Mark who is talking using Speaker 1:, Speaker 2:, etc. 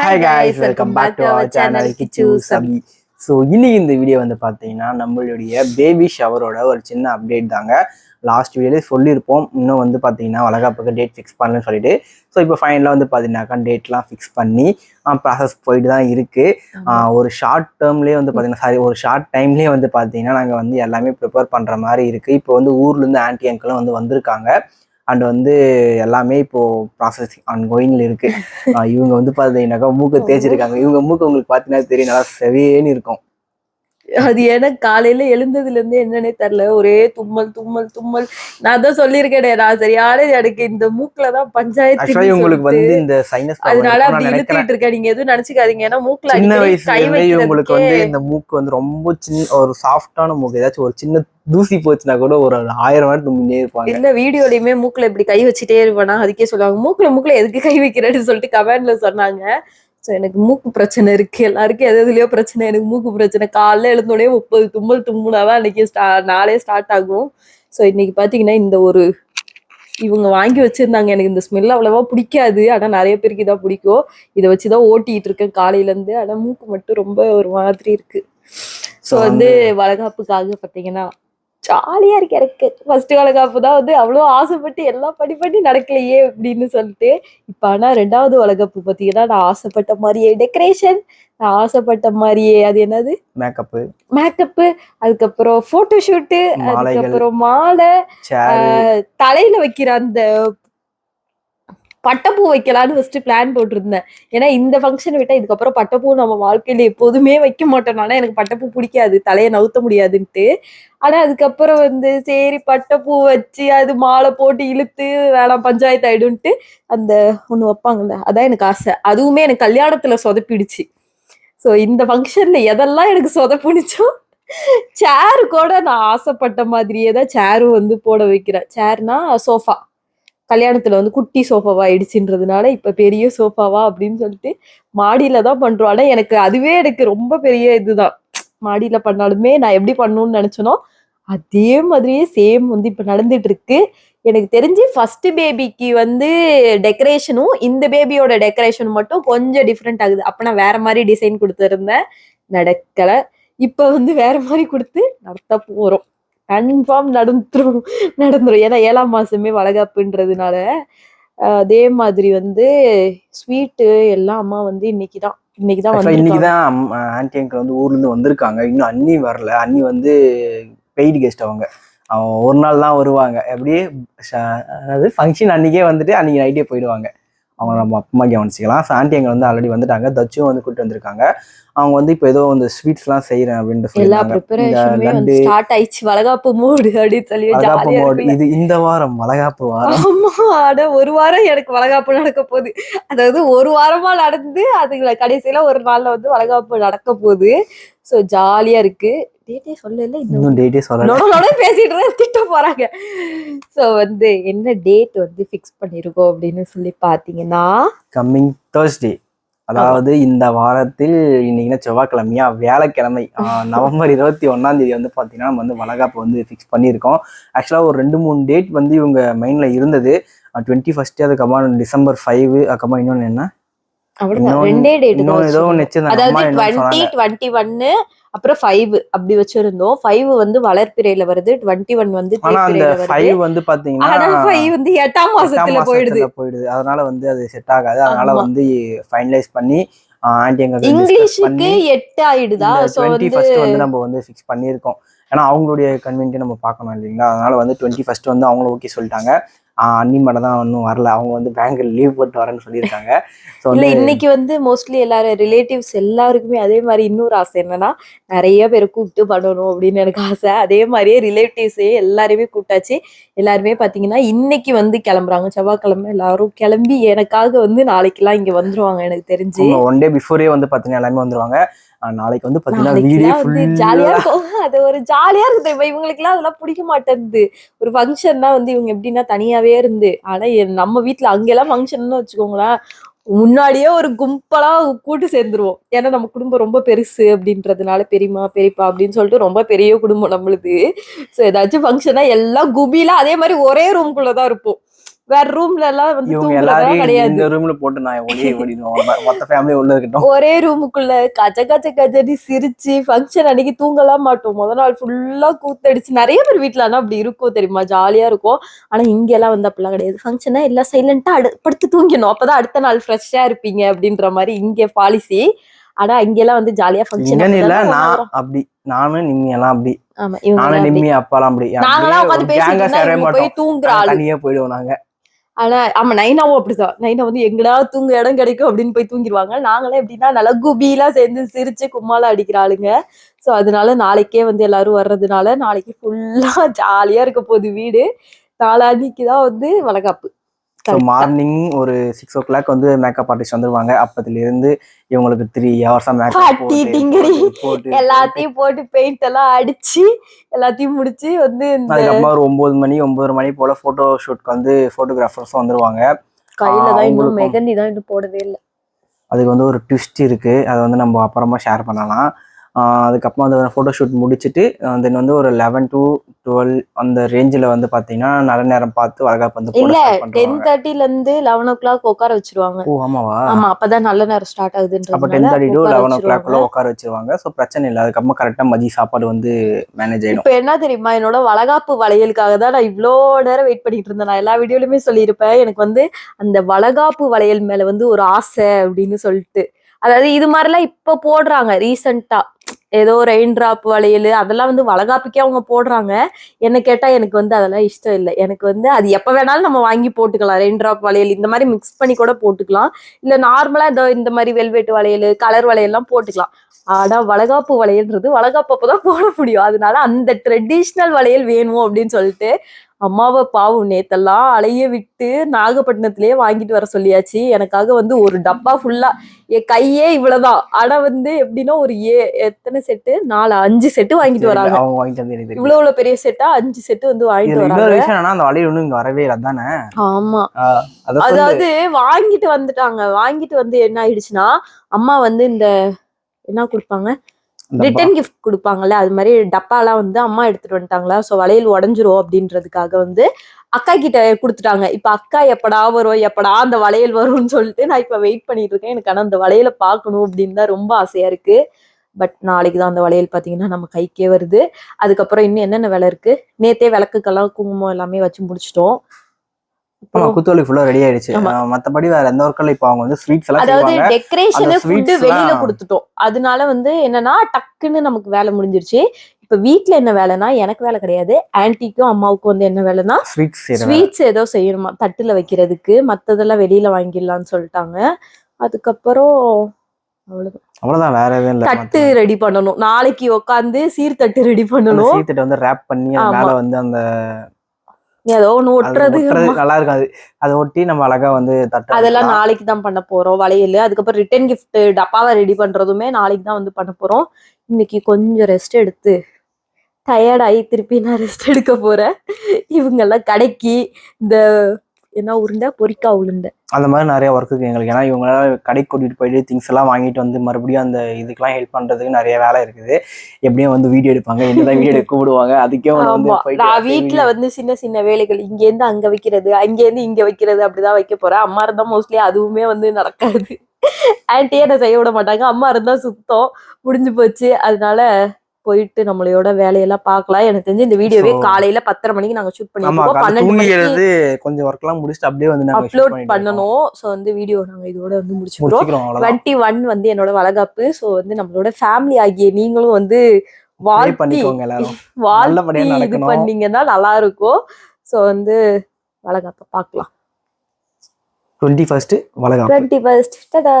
Speaker 1: Hi guys welcome back to our channel Kichu Sabi so இன்னைக்கு இந்த video வந்து பார்த்தீங்கன்னா நம்மளுடைய பேபி ஷவரோட ஒரு சின்ன அப்டேட் தாங்க. லாஸ்ட் வீடியோலே சொல்லியிருப்போம். இன்னும் வந்து பார்த்தீங்கன்னா வளகாப்புக்கு டேட் ஃபிக்ஸ் பண்ணலன்னு சொல்லிட்டு. ஸோ இப்போ ஃபைனலாக வந்து பார்த்தீங்கன்னாக்கா டேட்லாம் ஃபிக்ஸ் பண்ணி ப்ராசஸ் போயிட்டு தான் இருக்குது ஒரு ஷார்ட் டேர்ம்லேயே வந்து பார்த்தீங்கன்னா சாரி ஒரு ஷார்ட் டைம்லேயே வந்து பார்த்தீங்கன்னா நாங்கள் வந்து எல்லாமே ப்ரிப்பேர் பண்ணுற மாதிரி இருக்குது இப்போ வந்து ஊர்லேருந்து ஆன்டி அங்கிளும் வந்து வந்திருக்காங்க. அண்ட் வந்து எல்லாமே இப்போ ப்ராசஸிங் ஆன் கோயிங்ல இருக்கு. ஆஹ் இவங்க வந்து பார்த்தீங்கன்னாக்கா மூக்கை தேய்ச்சிருக்காங்க. இவங்க மூக்கு உங்களுக்கு பார்த்தீங்கன்னா தெரியும். நல்லா செவேன்னு இருக்கும்.
Speaker 2: அது எனக்கு காலையில எழுந்ததுல இருந்து என்னன்னே தெரியல. ஒரே தும்மல் தும்மல் தும்மல். நான் தான் சொல்லியிருக்கேனே நான் சரியான எனக்கு இந்த மூக்குல தான் பஞ்சாயத்து
Speaker 1: உங்களுக்கு வந்து இந்த சைனஸ்
Speaker 2: அதனால அப்படி இழுத்துட்டு இருக்கேன் நீங்க எதுவும் நினைச்சுக்காதீங்க. ஏன்னா மூக்குல
Speaker 1: சின்ன வயசுல
Speaker 2: கை
Speaker 1: இருந்தே இவங்களுக்கு வந்து இந்த மூக்கு வந்து ரொம்ப சின்ன ஒரு சாஃப்டான மூக்கு. ஏதாச்சும் ஒரு சின்ன தூசி போச்சுன்னா கூட ஒரு ஆயிரம் வாரம் தும்பினே இருப்பாங்க.
Speaker 2: இல்ல வீடியோலயுமே மூக்குல இப்படி கை வச்சுட்டே இருப்பேனா? அதுக்கே சொல்லுவாங்க மூக்குல மூக்குல எதுக்கு கை வைக்கிறேன்னு சொல்லிட்டு கமெண்ட்ல சொன்னாங்க. சோ எனக்கு மூக்கு பிரச்சனை இருக்கு. எல்லாருக்கும் எது எதுலயோ பிரச்சனை எனக்கு மூக்கு பிரச்சனை. காலைல எழுந்தோடனே முப்பது தும்மல் தும்முனாதான் இன்னைக்கு ஸ்டா நாளே ஸ்டார்ட் ஆகும். சோ இன்னைக்கு பாத்தீங்கன்னா இந்த ஒரு இவங்க வாங்கி வச்சிருந்தாங்க. எனக்கு இந்த ஸ்மெல் அவ்வளவா பிடிக்காது. ஆனா நிறைய பேருக்கு இதான் பிடிக்கும். இதை வச்சுதான் ஓட்டிட்டு இருக்கேன் காலையில இருந்து. ஆனா மூக்கு மட்டும் ரொம்ப ஒரு மாதிரி இருக்கு.
Speaker 1: So
Speaker 2: வந்து வளகாப்புக்காக பாத்தீங்கன்னா ஜாலியா இருக்கு எனக்கு. ஃபர்ஸ்ட் வளகாப்பு தான் வந்து அவ்வளோ ஆசைப்பட்டு எல்லாம் படி பண்ணி நடக்கலையே அப்படின்னு சொல்லிட்டு. இப்ப ஆனா ரெண்டாவது வளகாப்பு பாத்தீங்கன்னா நான் ஆசைப்பட்ட மாதிரியே டெக்கரேஷன் நான் ஆசைப்பட்ட மாதிரியே. அது என்னது?
Speaker 1: மேக்கப்பு
Speaker 2: மேக்கப்பு அதுக்கப்புறம் போட்டோ ஷூட்டு அதுக்கப்புறம் மாலை. தலையில வைக்கிற அந்த பட்டப்பூ வைக்கலான்னு ஃபர்ஸ்ட் பிளான் போட்டிருந்தேன். ஏன்னா இந்த ஃபங்க்ஷனை விட்டால் இதுக்கப்புறம் பட்டப்பூ நம்ம வாழ்க்கையில எப்போதுமே வைக்க மாட்டோம்னால எனக்கு பட்டப்பூ பிடிக்காது. தலையை நவுத்த முடியாதுன்ட்டு. ஆனால் அதுக்கப்புறம் வந்து சரி பட்டப்பூ வச்சு அது மாலை போட்டு இழுத்து வேணாம் பஞ்சாயத்து ஆயிடும்ட்டு அந்த ஒன்று வைப்பாங்கல்ல அதான் எனக்கு ஆசை. அதுவுமே எனக்கு கல்யாணத்துல சொதப்பிடுச்சு. ஸோ இந்த ஃபங்க்ஷன்ல எதெல்லாம் எனக்கு சொதப்புனுச்சோ சேர் கூட நான் ஆசைப்பட்ட மாதிரியே தான் சேரும் வந்து போட வைக்கிறேன். சேர்னா சோஃபா கல்யாணத்துல வந்து குட்டி சோஃபாவா ஆயிடுச்சுன்றதுனால இப்ப பெரிய சோஃபாவா அப்படின்னு சொல்லிட்டு மாடியில தான் பண்றோம். ஆனா எனக்கு அதுவே எனக்கு ரொம்ப பெரிய இதுதான். மாடியில பண்ணாலுமே நான் எப்படி பண்ணணும்னு நினைச்சனோ அதே மாதிரியே சேம் வந்து இப்ப நடந்துட்டு இருக்கு. எனக்கு தெரிஞ்சு ஃபர்ஸ்ட் பேபிக்கு வந்து டெக்கரேஷனும் இந்த பேபியோட டெக்கரேஷன் மட்டும் கொஞ்சம் டிஃப்ரெண்ட் ஆகுது. அப்ப நான் வேற மாதிரி டிசைன் கொடுத்துருந்தேன். நடக்கல. இப்ப வந்து வேற மாதிரி கொடுத்து நடத்த போறோம். கன்ஃபார்ம் நடந்துரும் நடந்துரும். ஏன்னா ஏழாம் மாசமே வளகாப்புன்றதுனால அதே மாதிரி வந்து ஸ்வீட்டு எல்லாம் அம்மா வந்து இன்னைக்குதான்
Speaker 1: ஆக்சுவலாக இன்னைக்கு
Speaker 2: வந்து
Speaker 1: தான் ஆன்டி அங்கிள் வந்து ஊர்ல இருந்து வந்திருக்காங்க. இன்னும் அண்ணி வரல. அண்ணி வந்து பெய்டு கெஸ்ட் அவங்க. அவங்க ஒரு நாள் தான் வருவாங்க. அப்படியே அதாவது ஃபங்க்ஷன் அன்னைக்கே வந்துட்டு அன்னைக்கு நைட்டே போயிடுவாங்க. அவங்க நம்ம அப்பா கவனிச்சிக்கலாம். ஸோ ஆன்டி அங்கே வந்து ஆல்ரெடி வந்துட்டாங்க. தச்சும் வந்து கூப்பிட்டு வந்திருக்காங்க. அவங்க வந்து இப்போ ஏதோ இந்த ஸ்வீட்ஸ்லாம்
Speaker 2: ப்ரிப்பரேஷனுமே வந்து
Speaker 1: லட்டு,
Speaker 2: ஸ்டார்ட் ஆயிடுச்சு. வளகாப்பு மூடு அப்படின்னு சொல்லி
Speaker 1: வளகாப்பு மோடு. இது இந்த வாரம் வளகாப்பு வாரம்.
Speaker 2: ஆமா ஆனா ஒரு வாரம் எனக்கு வளகாப்பு நடக்க போகுது. அதாவது ஒரு வாரமா நடந்து அதுல கடைசியில ஒரு நாள்ல வந்து வளகாப்பு நடக்க போகுது. சோ ஜாலியா இருக்கு. டேட்டே சொல்லல
Speaker 1: இன்னும் டேட்டே சொல்லல.
Speaker 2: பேசிட்டு திட்ட போறாங்க. சோ வந்து என்ன டேட் வந்து ஃபிக்ஸ் பண்ணிருக்கோம் அப்படின்னு சொல்லி பாத்தீங்கன்னா
Speaker 1: கம்மிங் தேர்ஸ்டே அதாவது இந்த வாரத்தில் இன்னைக்கு செவ்வாய்க்கிழமையா? வியாழக்கிழமை நவம்பர் இருபத்தி ஒன்னாம் தேதி வந்து பார்த்தீங்கன்னா நம்ம வந்து வளகாப்பு வந்து ஃபிக்ஸ் பண்ணியிருக்கோம். ஆக்சுவலாக ஒரு ரெண்டு மூணு டேட் வந்து இவங்க மைண்டில் இருந்தது. டுவெண்ட்டி ஃபர்ஸ்ட் அதுக்கப்புறம் டிசம்பர் ஃபைவ் அதுக்கப்புறம் இன்னொன்று என்ன?
Speaker 2: அப்புறம் ஃபைவ் அப்படி வச்சிருந்தோம். ஃபைவ் வந்து வளர்ப்பிறையில வருது டுவெண்ட்டி ஒன் வந்து
Speaker 1: ஃபைவ் வந்து பாத்தீங்கன்னா
Speaker 2: ஃபைவ் வந்து எட்டாம் மாசத்துல போயிடுது.
Speaker 1: போயிடுது. அதனால வந்து அது செட் ஆகாது. அதனால. வந்து ஃபைனலைஸ் பண்ணி ஆன்டி எங்க
Speaker 2: இங்கிலீஷுக்கு எட்டு ஆயிடுதா? சோ வந்து
Speaker 1: நம்ம வந்து ஃபிக்ஸ் பண்ணியிருக்கோம். ஏன்னா அவங்களுடைய கன்வென்ட்டை நம்ம பார்க்கணும் இல்லைங்களா? அதனால வந்து டுவெண்ட்டி ஃபர்ஸ்ட் வந்து அவங்களும் ஓகே சொல்லிட்டாங்க. ஆஹ் அண்ணி மட்டும் தான் இன்னும் வரல. அவங்க வந்து பேங்க்ல லீவ் போட்டு வரேன்னு சொல்லியிருக்காங்க. ஸோ
Speaker 2: இல்ல இன்னைக்கு வந்து மோஸ்ட்லி எல்லாரும் ரிலேட்டிவ்ஸ் எல்லாருக்குமே அதே மாதிரி இன்னொரு ஆசை என்னன்னா நிறைய பேரை கூப்பிட்டு பண்ணணும் அப்படின்னு எனக்கு ஆசை. அதே மாதிரியே ரிலேட்டிவ்ஸே எல்லாருமே கூப்பிட்டாச்சு. எல்லாருமே பாத்தீங்கன்னா இன்னைக்கு வந்து கிளம்புறாங்க. செவ்வாய்க்கிழமை எல்லாரும் கிளம்பி எனக்காக வந்து நாளைக்கெல்லாம் இங்க வந்துருவாங்க எனக்கு தெரிஞ்சு.
Speaker 1: ஒன் டே பிஃபோரே வந்து பார்த்தீங்கன்னா எல்லாமே வந்துருவாங்க. நாளைக்கு வந்து பார்த்தீங்கன்னா வீடியோ
Speaker 2: ஜாலியா இருக்கும். அது ஒரு ஜாலியா இருக்கு தெரியுமா இவங்களுக்கு எல்லாம் அதெல்லாம் பிடிக்க மாட்டேங்குது ஒரு ஃபங்க்ஷன்னா வந்து இவங்க எப்படின்னா தனியாவே இருந்து. ஆனா நம்ம வீட்ல அங்கெல்லாம் ஃபங்க்ஷன்னு வச்சுக்கோங்களேன் முன்னாடியே ஒரு கும்பலா கூட்டு சேர்ந்துருவோம். ஏன்னா நம்ம குடும்பம் ரொம்ப பெருசு அப்படின்றதுனால பெரியம்மா பெரியப்பா அப்படின்னு சொல்லிட்டு ரொம்ப பெரிய குடும்பம் நம்மளுது. ஸோ ஏதாச்சும் ஃபங்க்ஷனா எல்லாம் குபிலா அதே மாதிரி ஒரே ரூம்குள்ள தான் இருப்போம். வேற ரூம்ல எல்லாம் வந்து தூங்குறதா கிடையாது.
Speaker 1: இந்த ரூம்ல போட்டு நான் ஒளியை ஓடிடுவோம் மொத்த ஃபேமிலி உள்ள இருக்கட்டும்.
Speaker 2: ஒரே ரூமுக்குள்ள கச்ச கச்ச கச்சடி சிரிச்சு ஃபங்க்ஷன் அன்னைக்கு தூங்கலாம் மாட்டோம். முத நாள் ஃபுல்லா கூத்தடிச்சு நிறைய பேர் வீட்ல ஆனா அப்படி இருக்கும் தெரியுமா? ஜாலியா இருக்கும். ஆனா இங்க எல்லாம் வந்து அப்படிலாம் கிடையாது. ஃபங்க்ஷனா எல்லாம் சைலண்டா படுத்து தூங்கணும். அப்பதான் அடுத்த நாள் ஃப்ரெஷ்ஷா இருப்பீங்க அப்படின்ற மாதிரி இங்க பாலிசி ஆனா இங்க எல்லாம் வந்து ஜாலியா
Speaker 1: இங்கன்னு இல்ல
Speaker 2: ஃபங்க்ஷன்
Speaker 1: நான் அப்படி நானும் நிம்மி எல்லாம் அப்படி. நானும். நிம்மி அப்பாலாம் அப்படி.
Speaker 2: நாங்களாம் உட்காந்து பேசிட்டு போய் தூங்குற
Speaker 1: நாங்க
Speaker 2: ஆளு.
Speaker 1: தனியா போயிடுவோம் நாங்க.
Speaker 2: ஆனா ஆமா நைனாவும் அப்படிதான். நைனா வந்து எங்கடா தூங்க இடம் கிடைக்கும் அப்படின்னு போய் தூங்கிடுவாங்க. நாங்களே எப்படின்னா நல்லா குபிலாம் சேர்ந்து சிரிச்சு கும்மாலாம் அடிக்கிற ஆளுங்க. சோ அதனால நாளைக்கே வந்து எல்லாரும் வர்றதுனால நாளைக்கு ஃபுல்லா ஜாலியா இருக்க போகுது வீடு. நாளான்னைக்கு தான் வந்து வளகாப்பு.
Speaker 1: ஸோ மார்னிங் ஒரு சிக்ஸ் ஓ கிளாக் வந்து மேக்கப் ஆர்டிஸ்ட் வந்துருவாங்க. அப்பத்துல இருந்து இவங்களுக்கு த்ரீ ஹவர்ஸா மேக்கப்
Speaker 2: பாட்டி, எல்லாத்தையும் போட்டு பெயிண்ட் எல்லாம் அடிச்சு எல்லாத்தையும் முடிச்சு வந்து
Speaker 1: அதுக்கப்புறமா ஒரு ஒன்பது மணி ஒன்பதரை மணி போல போட்டோ ஷூட்க்கு வந்து போட்டோகிராஃபர்ஸும் வந்துருவாங்க.
Speaker 2: கையில தான் இன்னும். மெகந்தி தான் இன்னும் போடவே இல்லை.
Speaker 1: அதுக்கு வந்து ஒரு ட்விஸ்ட் இருக்கு. அதை வந்து நம்ம அப்புறமா ஷேர் பண்ணலாம். அதுக்கப்புறமா அந்த ஃபோட்டோ ஷூட் முடிச்சுட்டு தென் வந்து ஒரு லெவன் டு டுவெல் அந்த ரேஞ்சில் வந்து பார்த்தீங்கன்னா நல்ல நேரம் பார்த்து வளகாப்பு வந்து
Speaker 2: இல்ல டென்
Speaker 1: பண்ணுவாங்க.
Speaker 2: தேர்ட்டில இருந்து லெவன் ஓ கிளாக் உட்கார வச்சிருவாங்க.
Speaker 1: ஓ ஆமாவா?
Speaker 2: ஆமா அப்பதான் நல்ல நேரம் ஸ்டார்ட்
Speaker 1: அப்போ
Speaker 2: ஆகுதுன்றதுனால
Speaker 1: ten thirty to eleven o'clock. உட்கார வச்சிருவாங்க. ஸோ பிரச்சனை இல்லை. அதுக்கப்புறமா கரெக்டாக மதிய சாப்பாடு வந்து மேனேஜ் ஆயிடும்.
Speaker 2: இப்ப என்ன தெரியுமா? என்னோட வளகாப்பு வளையலுக்காக தான் நான் இவ்ளோ நேரம் வெயிட் பண்ணிட்டு இருந்தேன். நான் எல்லா வீடியோலயுமே சொல்லியிருப்பேன். எனக்கு வந்து அந்த வளகாப்பு வளையல் மேல வந்து ஒரு ஆசை அப்படின்னு சொல்லிட்டு. அதாவது இது மாதிரிலாம் இப்ப போடுறாங்க ரீசெண்டா ஏதோ ரெயின் டிராப் வளையல் அதெல்லாம் வந்து வளகாப்புக்கே அவங்க போடுறாங்க. என்ன கேட்டால் எனக்கு வந்து அதெல்லாம் இஷ்டம் இல்லை. எனக்கு வந்து அது எப்போ வேணாலும் நம்ம வாங்கி போட்டுக்கலாம். ரெயின் டிராப் வளையல் இந்த மாதிரி மிக்ஸ் பண்ணி கூட போட்டுக்கலாம். இல்லை நார்மலாக இதோ இந்த மாதிரி வெல்வெட் வளையல் கலர் வளையல்லாம் போட்டுக்கலாம். ஆனா வளகாப்பு வளையல்ன்றது வளகாப்பு அப்பதான் போட முடியும். அதனால அந்த ட்ரெடிஷ்னல் வளையல் வேணும் அப்படின்னு சொல்லிட்டு அம்மாவை பாவம் நேத்தெல்லாம் அலைய விட்டு நாகப்பட்டினத்திலேயே வாங்கிட்டு வர சொல்லியாச்சு. எனக்காக வந்து ஒரு டப்பா ஃபுல்லா என் கையே இவ்வளவுதான். ஆனா வந்து எப்படின்னா ஒரு ஏ எத்தனை செட்டு நாலு அஞ்சு செட்டு வாங்கிட்டு வராங்க. இவ்வளவு இவ்வளவு பெரிய செட்டா அஞ்சு செட்டு வந்து வாங்கிட்டு வராங்க.
Speaker 1: அந்த ஒன்றும் இங்க வரவே இல்லை. அதானே?
Speaker 2: ஆமா. அதாவது வாங்கிட்டு வந்துட்டாங்க. வாங்கிட்டு வந்து என்ன ஆயிடுச்சுன்னா அம்மா வந்து இந்த என்ன கொடுப்பாங்க? ரிட்டர்ன் கிஃப்ட் கொடுப்பாங்கல்ல அது மாதிரி டப்பாலாம் வந்து அம்மா எடுத்துட்டு வந்துட்டாங்களா? ஸோ வளையல் உடஞ்சிரும் அப்படின்றதுக்காக வந்து அக்கா கிட்ட கொடுத்துட்டாங்க. இப்ப அக்கா எப்படா வரும் எப்படா அந்த வளையல் வரும்னு சொல்லிட்டு நான் இப்ப வெயிட் பண்ணிட்டு இருக்கேன். எனக்கு ஆனா அந்த வளையலை பார்க்கணும் அப்படின்னு தான் ரொம்ப ஆசையா இருக்கு. பட் நாளைக்கு தான் அந்த வளையல் பாத்தீங்கன்னா நம்ம கைக்கே வருது. அதுக்கப்புறம் இன்னும் என்னென்ன விலை இருக்கு? நேத்தே விளக்குக்கெல்லாம் குங்குமம் எல்லாமே வச்சு முடிச்சிட்டோம்.
Speaker 1: குத்தோலி ஃபுல்லா ரெடி ஆயிடுச்சு. மத்தபடி வேற எந்த ஒர்க்கில் இப்போ அவங்க வந்து ஸ்வீட்ஸ் எல்லாம்
Speaker 2: அதாவது டெக்கரேஷன்
Speaker 1: sweets
Speaker 2: வெளியில கொடுத்துட்டோம். அதனால வந்து என்னன்னா டக்குன்னு நமக்கு வேலை முடிஞ்சிருச்சு. இப்ப வீட்ல என்ன வேலைன்னா எனக்கு வேலை கிடையாது. ஆன்ட்டிக்கும் அம்மாவுக்கும் வந்து என்ன வேலைன்னா
Speaker 1: ஸ்வீட்ஸ்
Speaker 2: ஸ்வீட்ஸ் ஏதோ செய்யணுமா தட்டுல வைக்கிறதுக்கு மத்ததெல்லாம் வெளியில வாங்கிடலாம்னு சொல்லிட்டாங்க. அதுக்கப்புறம் அவ்வளவுதான்.
Speaker 1: அவ்வளவுதான் வேற எதுவும் இல்ல.
Speaker 2: தட்டு ரெடி பண்ணணும். நாளைக்கு உட்காந்து சீர்தட்டு ரெடி பண்ணணும்.
Speaker 1: சீத்தட்டை வந்து ரேப் பண்ணி. மேல வந்து அந்த
Speaker 2: ஏதோ ஒண்ணு ஒட்டுறது
Speaker 1: நல்லா இருக்காது. அதை ஒட்டி நம்ம அழகா வந்து தட்டு
Speaker 2: அதெல்லாம். நாளைக்கு தான் பண்ண போறோம். வளையல். அதுக்கப்புறம் ரிட்டர்ன் கிஃப்ட் டப்பாவை ரெடி பண்றதுமே நாளைக்கு தான் வந்து பண்ண போறோம். இன்னைக்கு கொஞ்சம் ரெஸ்ட் எடுத்து டயர்டாகி திருப்பி நான் ரெஸ்ட் எடுக்க போறேன். இவங்கெல்லாம் கடைக்கு இந்த என்ன உருண்டை பொரிக்கா உருண்டை
Speaker 1: அந்த மாதிரி நிறைய ஒர்க் இருக்கு எங்களுக்கு. ஏன்னா இவங்க கடைக்கு கூட்டிட்டு போயிட்டு திங்ஸ் எல்லாம் வாங்கிட்டு வந்து மறுபடியும் அந்த இதுக்கெல்லாம் ஹெல்ப் பண்றதுக்கு நிறைய வேலை இருக்குது. எப்படியும் வந்து வீடியோ எடுப்பாங்க. என்னதான் வீடியோ எடுக்க கூப்பிடுவாங்க. அதுக்கே வந்து
Speaker 2: நான் வீட்ல வந்து சின்ன சின்ன வேலைகள். இங்க இருந்து அங்க வைக்கிறது அங்க இருந்து இங்க வைக்கிறது அப்படிதான் வைக்க போறேன். அம்மா இருந்தா மோஸ்ட்லி அதுவுமே வந்து நடக்காது. ஆன்ட்டியே என்ன செய்ய விட மாட்டாங்க. அம்மா இருந்தா சுத்தம். முடிஞ்சு போச்சு. அதனால போயிட்டு நம்மளையோட வேலையெல்லாம் பார்க்கலாம். எனக்கு தெரிஞ்சு இந்த வீடியோவே காலையில பத்தரை மணிக்கு நாங்க ஷூட் பண்ணிருக்கோம் பன்னெண்டு மணிக்கு
Speaker 1: கொஞ்சம் ஒர்க் எல்லாம் முடிச்சுட்டு அப்படியே வந்து
Speaker 2: அப்லோட். பண்ணணும். சோ வந்து வீடியோ நாங்க இதோட வந்து முடிச்சுக்கிறோம். டுவெண்ட்டி ஒன் வந்து என்னோட வளகாப்பு. சோ வந்து நம்மளோட ஃபேமிலி ஆகிய நீங்களும் வந்து வாழ்த்தி வாழ்த்தி இது. பண்ணீங்கன்னா நல்லா இருக்கும் சோ வந்து வளகாப்ப பார்க்கலாம்.
Speaker 1: டுவெண்ட்டி ஃபர்ஸ்ட் வளகாப்பு.
Speaker 2: டுவெண்ட்டி ஃபர்ஸ்ட் டடா